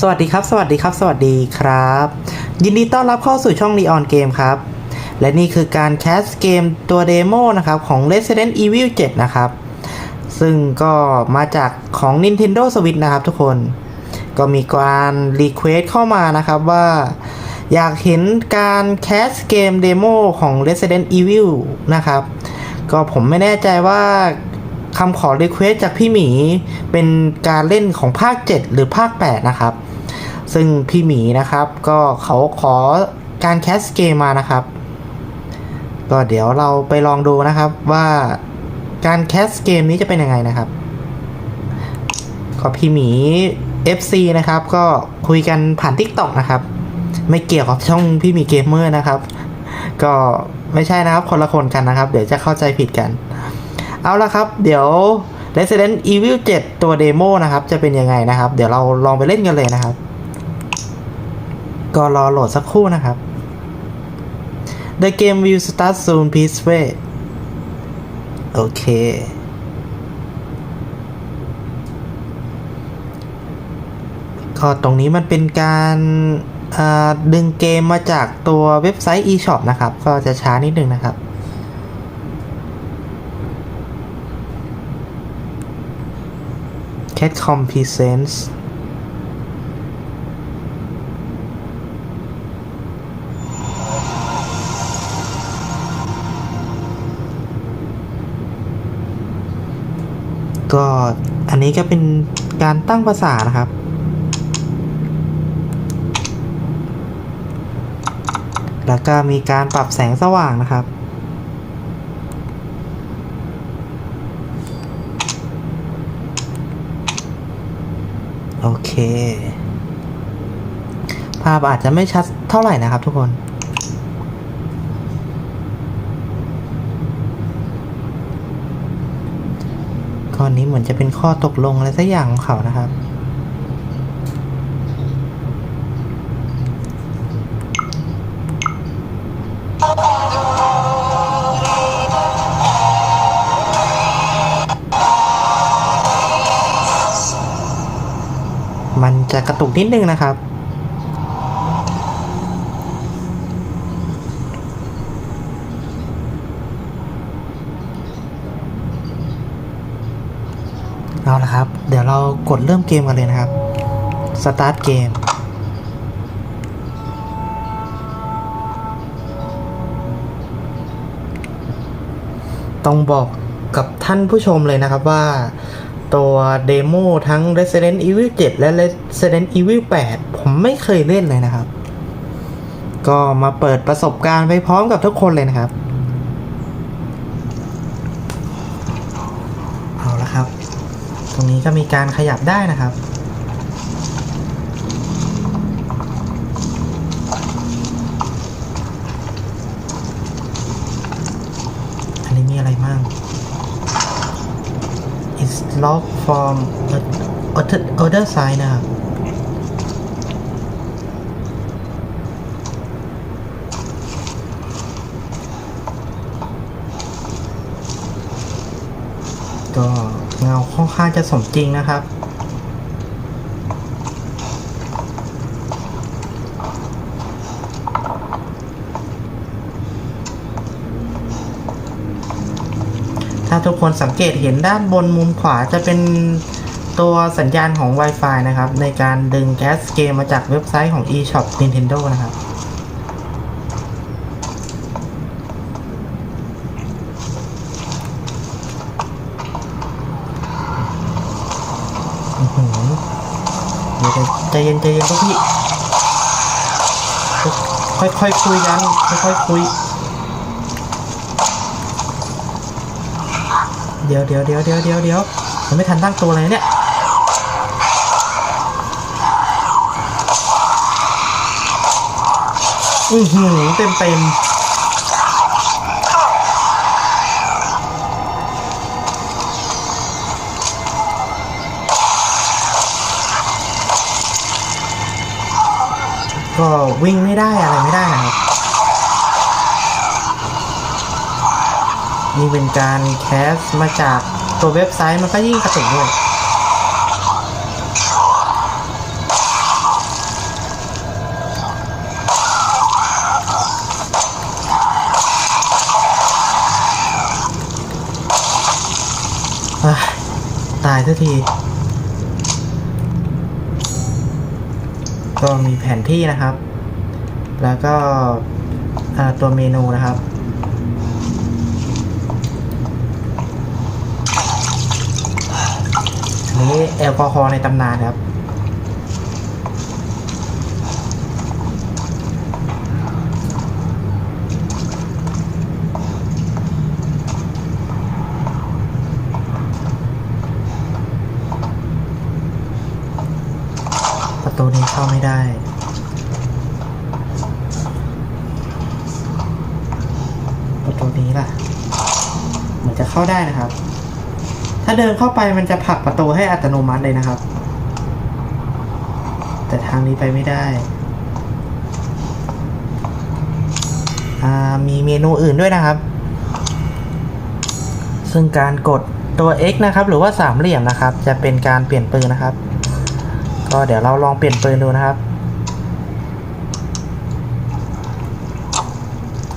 สวัสดีครับ สวัสดีครับ สวัสดีครับ ยินดีต้อนรับเข้าสู่ช่อง Neon Game ครับ และนี่คือการแคสเกมตัวเดโมนะครับ ของ Resident Evil 7 นะครับ ซึ่งก็มาจากของ Nintendo Switch นะครับทุกคน ก็มีการรีเควสเข้ามานะครับว่า อยากเห็นการแคสเกมเดโมของ Resident Evil นะครับ ก็ผมไม่แน่ใจว่า คำขอรีเควสจากพี่หมี เป็นการเล่นของภาค 7 หรือภาค 8 นะครับ ซึ่งพี่หมีนะครับก็เขาขอการแคสเกมมานะครับ ก็เดี๋ยวเราไปลองดูนะครับว่าการแคสเกมนี้จะเป็นยังไงนะครับก็พี่หมี FC นะครับ ก็คุยกันผ่าน TikTok นะครับ ไม่เกี่ยวกับช่องพี่หมีเกมเมอร์นะครับ ก็ไม่ใช่นะครับคนละคนกันนะครับ เดี๋ยวจะเข้าใจผิดกัน เอาละครับ เดี๋ยว Resident Evil 7 ตัวเดโมนะครับ จะเป็นยังไงนะครับ เดี๋ยวเราลองไปเล่นกันเลยนะครับ ก็รอโหลดสักครู่นะครับ The game will start soon please wait โอเค ก็ตรงนี้มันเป็นการดึงเกมมาจากตัวเว็บไซต์ eShop นะครับ ก็จะช้านิดนึงนะครับ Catcom Presents ก็ อันนี้ก็เป็นการตั้งภาษานะครับ แล้วก็มีการปรับแสงสว่างนะครับ โอเค ภาพอาจจะไม่ชัดเท่าไหร่นะครับทุกคน ก้อนี้เหมือนจะเป็นข้อตกลงอะไรสักอย่างของเขานะครับ มันจะกระตุกนิดนึงนะครับ เอาละครับ เดี๋ยวเรากดเริ่มเกมกันเลยนะครับ Start เกมต้องบอกกับท่านผู้ชมเลยนะครับว่า ตัวเดโมทั้ง Resident Evil 7 และ Resident Evil 8 ผมไม่เคยเล่นเลยนะครับ ก็มาเปิดประสบการณ์ไปพร้อมกับทุกคนเลยนะครับ เอาละครับ ตรงนี้ก็มีการขยับได้นะครับ อันนี้มีอะไรมั่ง is log from other side นะครับ ก็เงาค่อนข้างจะสมจริงนะครับ ทุกคนสังเกตเห็นด้านบนมุมขวาจะเป็นตัวสัญญาณของ Wi-Fi นะครับ ในการดึงแก๊สเกมมาจากเว็บไซต์ของ eShop Nintendo นะครับอื้อหือเดี๋ยวใจเย็นใจเย็นพี่ค่อยค่อยๆคุยกัน ค่อยๆคุย เดี๋ยวเดี๋ยวเดี๋ยวเดี๋ยวเดี๋ยวเดี๋ยวยังไม่ทันตั้งตัวเลยเนี่ยอือหือเต็มเต็มก็วิ่งไม่ได้อะไรไม่ได้นะครับ นี่เป็นการแคสมาจากตัวเว็บไซต์มันก็ยิ่งกระตุกด้วยตายสักที ก็มีแผนที่นะครับ แล้วก็ตัวเมนูนะครับ นี้แอลกอฮอล์ในตำนานครับ ประตูนี้เข้าไม่ได้ประตูนี้ล่ะ เหมือนจะเข้าได้นะครับ ถ้าเดินเข้าไปมันจะผลักประตูให้อัตโนมัติเลยนะครับ แต่ทางนี้ไปไม่ได้อ่ามีเมนูอื่นด้วยนะครับ ซึ่งการกดตัว X นะครับ หรือว่าสามเหลี่ยมนะครับ จะเป็นการเปลี่ยนปืนนะครับ ก็เดี๋ยวเราลองเปลี่ยนปืนดูนะครับ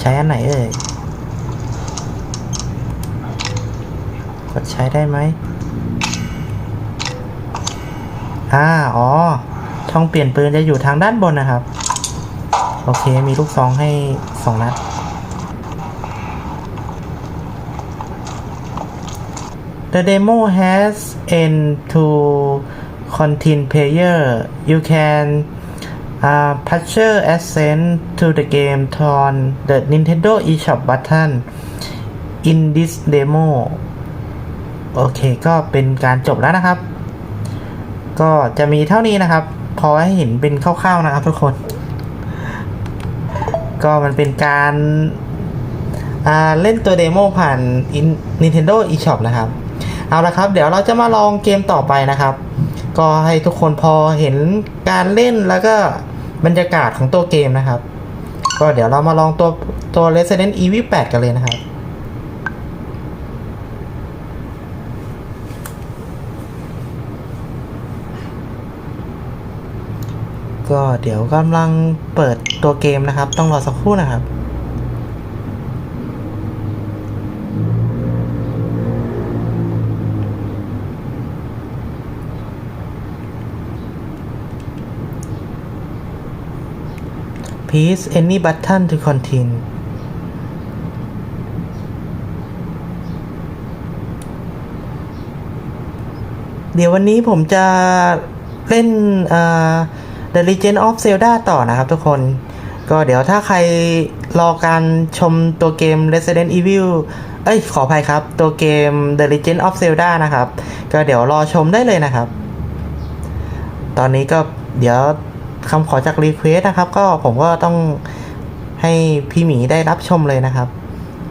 ใช้อันไหนเอ่ย กด ใช้ได้ไหมอ่าอ๋อช่องเปลี่ยนปืนจะอยู่ทางด้านบนนะครับ โอเคมีลูกซองให้สองนัด The demo has end to contain player. You can uh, purchase access to the game on the Nintendo eShop button in this demo. โอเคก็เป็นการจบแล้วนะครับ ก็จะมีเท่านี้นะครับ พอให้เห็นเป็นคร่าวๆนะครับทุกคน ก็มันเป็นการาเล่นตัวเดโมผ่าน Nintendo eShop นะครับ เอาละครับ เดี๋ยวเราจะมาลองเกมต่อไปนะครับ ก็ให้ทุกคนพอเห็นการเล่นแล้วก็บรรยากาศของตัวเกมนะครับ ก็เดี๋ยวเรามาลองตัวตัว Resident Evil 8 กันเลยนะครับ ก็เดี๋ยวกำลังเปิดตัวเกมนะครับ ต้องรอสักครู่นะครับ Please any button to continue เดี๋ยววันนี้ผมจะเล่นอ่า The Legend of Zelda ต่อนะครับทุกคน ก็เดี๋ยวถ้าใครรอการชมตัวเกม Resident Evil เอ้ย ขออภัยครับ ตัวเกม The Legend of Zelda นะครับ ก็เดี๋ยวรอชมได้เลยนะครับ ตอนนี้ก็เดี๋ยวคำขอจากรีเควสนะครับ ก็ผมก็ต้องให้พี่หมีได้รับชมเลยนะครับ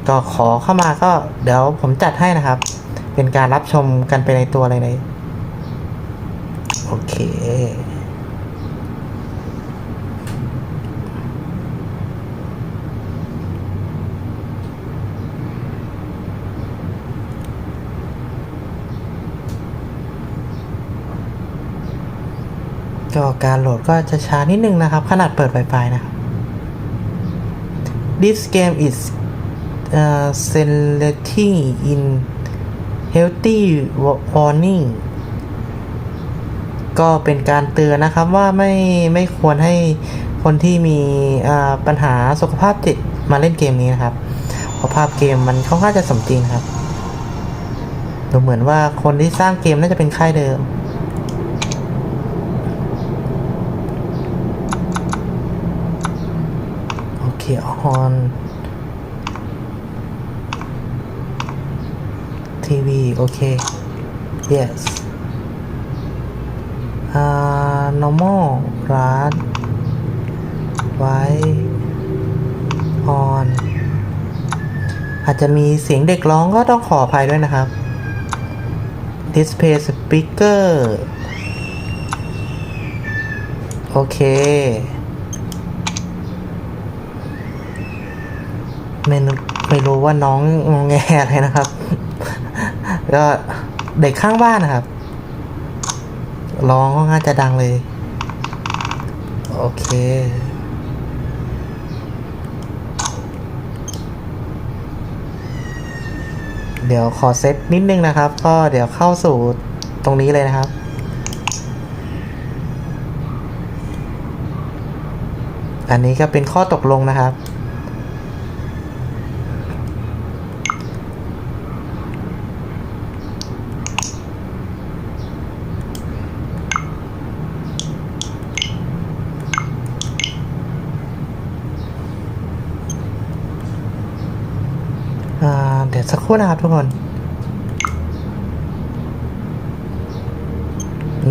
ก็ขอเข้ามาก็เดี๋ยวผมจัดให้นะครับ เป็นการรับชมกันไปในตัวเลยเลยโอเค ก็การโหลดก็จะช้านิดนึงนะครับ ขนาดเปิด Wi-Fi นะครับ This game is uh, selecting in healthy warning ก็เป็นการเตือนนะครับว่าไม่ไม่ควรให้คนที่มีปัญหาสุขภาพจิตมาเล่นเกมนี้นะครับเพราะภาพเกมมันค่อนข้างจะสมจริงครับดูเหมือนว่าคนที่สร้างเกมน่าจะเป็นค่ายเดิม โอเค on ทีวีโอเค yes อ่า normal ร้านไว้ on อาจจะมีเสียงเด็กร้องก็ต้องขออภัยด้วยนะครับ display speaker โอเค ไม่รู้ไม่รู้ว่าน้องงงแงอะไรนะครับ ก็เด็กข้างบ้านนะครับ ร้องค่อนข้าจะดังเลย โอเคเดี๋ยวขอเซตนิดนึงนะครับ ก็เดี๋ยวเข้าสู่ตรงนี้เลยนะครับ อันนี้ก็เป็นข้อตกลงนะครับ อ่า เดี๋ยว สักครู่นะครับทุกคน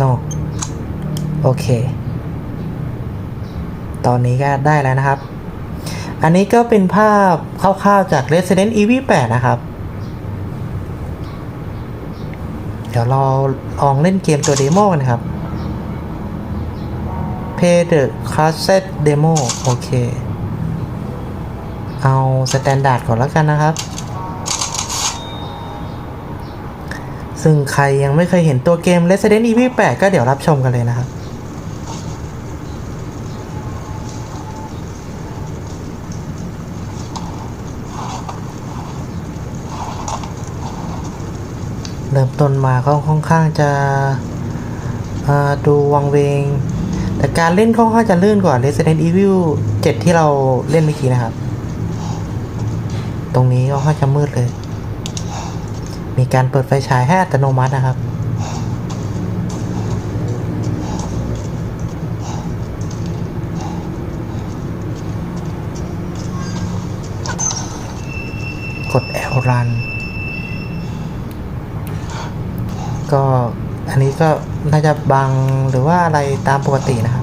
no โอเค ตอนนี้ก็ได้แล้วนะครับ อันนี้ก็เป็นภาพคร่าวๆจาก Resident Evil 8 นะครับ เดี๋ยวเราลองเล่นเกมตัวเดโมกันนะครับ Play the cassette demo โอเค เอาสแตนดาร์ดก่อนแล้วกันนะครับ ซึ่งใครยังไม่เคยเห็นตัวเกม Resident Evil 8 ก็เดี๋ยวรับชมกันเลยนะครับเริ่มต้นมาก็ค่อนข้างจะดูวังเวง แต่การเล่นค่อนข้างจะลื่นกว่า Resident Evil 7 ที่เราเล่นเมื่อกี้นะครับ ตรงนี้ก็ค่อนข้างจะมืดเลย มีการเปิดไฟฉายให้อัตโนมัตินะครับ กด L run ก็อันนี้ก็น่าจะบังหรือว่าอะไรตามปกตินะครับ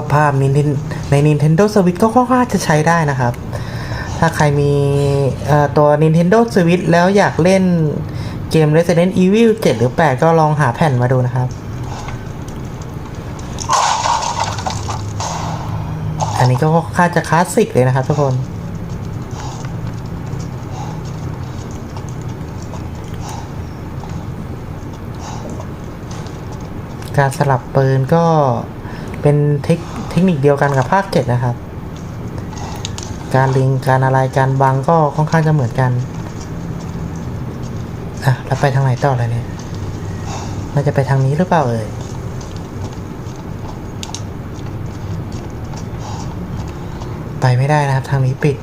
ก็ภาพใน Nintendo Switch ก็ค่อนข้างจะใช้ได้นะครับ ถ้าใครมีตัว Nintendo Switch แล้วอยากเล่นเกม Resident Evil 7 หรือ 8 ก็ลองหาแผ่นมาดูนะครับ อันนี้ก็ค่อนข้างจะคลาสสิกเลยนะครับทุกคนการสลับปืนก็เป็นเทค เทคนิคเดียวกันกับภาค 7 นะครับ การลิงการอะไรการบังก็ค่อนข้างจะเหมือนกันอะแล้วไปทางไหนต่อเลยเนี่ยน่าจะไปทางนี้หรือเปล่าเอ่ยไปไม่ได้นะครับ ทางนี้ปิด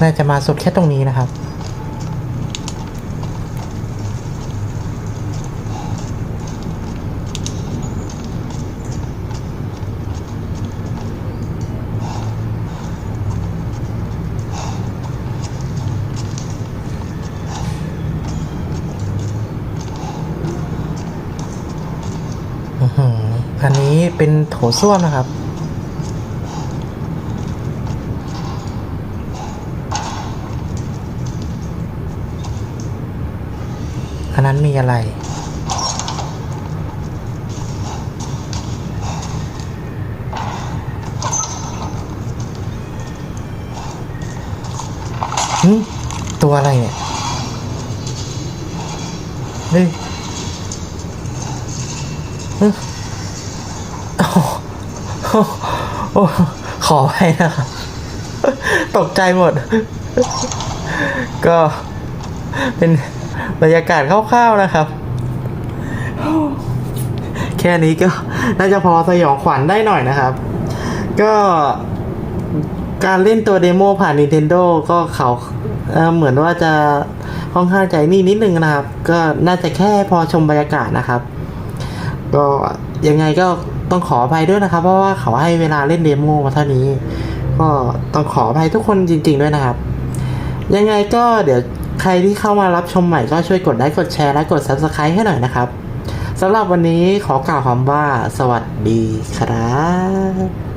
น่าจะมาสุดแค่ตรงนี้นะครับ นี้เป็นโถส้วมนะครับ อันนั้นมีอะไรหึตัวอะไรเนี่ยเฮ้ย โอ้โหขอไปนะครับ ตกใจหมด ก็เป็นบรรยากาศคร่าวๆนะครับ แค่นี้ก็น่าจะพอสยองขวัญได้หน่อยนะครับ ก็การเล่นตัวเดโมผ่าน Nintendo ก็เขาเเหมือนว่าจะค่อนข้างใจนี่นิดนึงนะครับ ก็น่าจะแค่พอชมบรรยากาศนะครับ ก็ยังไงก็ ต้องขออภัยด้วยนะครับ เพราะว่าเขาให้เวลาเล่นเดโมมาเท่านี้ ก็ต้องขออภัยทุกคนจริง ๆ ด้วยนะครับ ยังไงก็เดี๋ยวใครที่เข้ามารับชมใหม่ก็ช่วยกดไลค์กดแชร์และกด Subscribe ให้หน่อยนะครับสำหรับวันนี้ขอกล่าวคำว่าสวัสดีครับ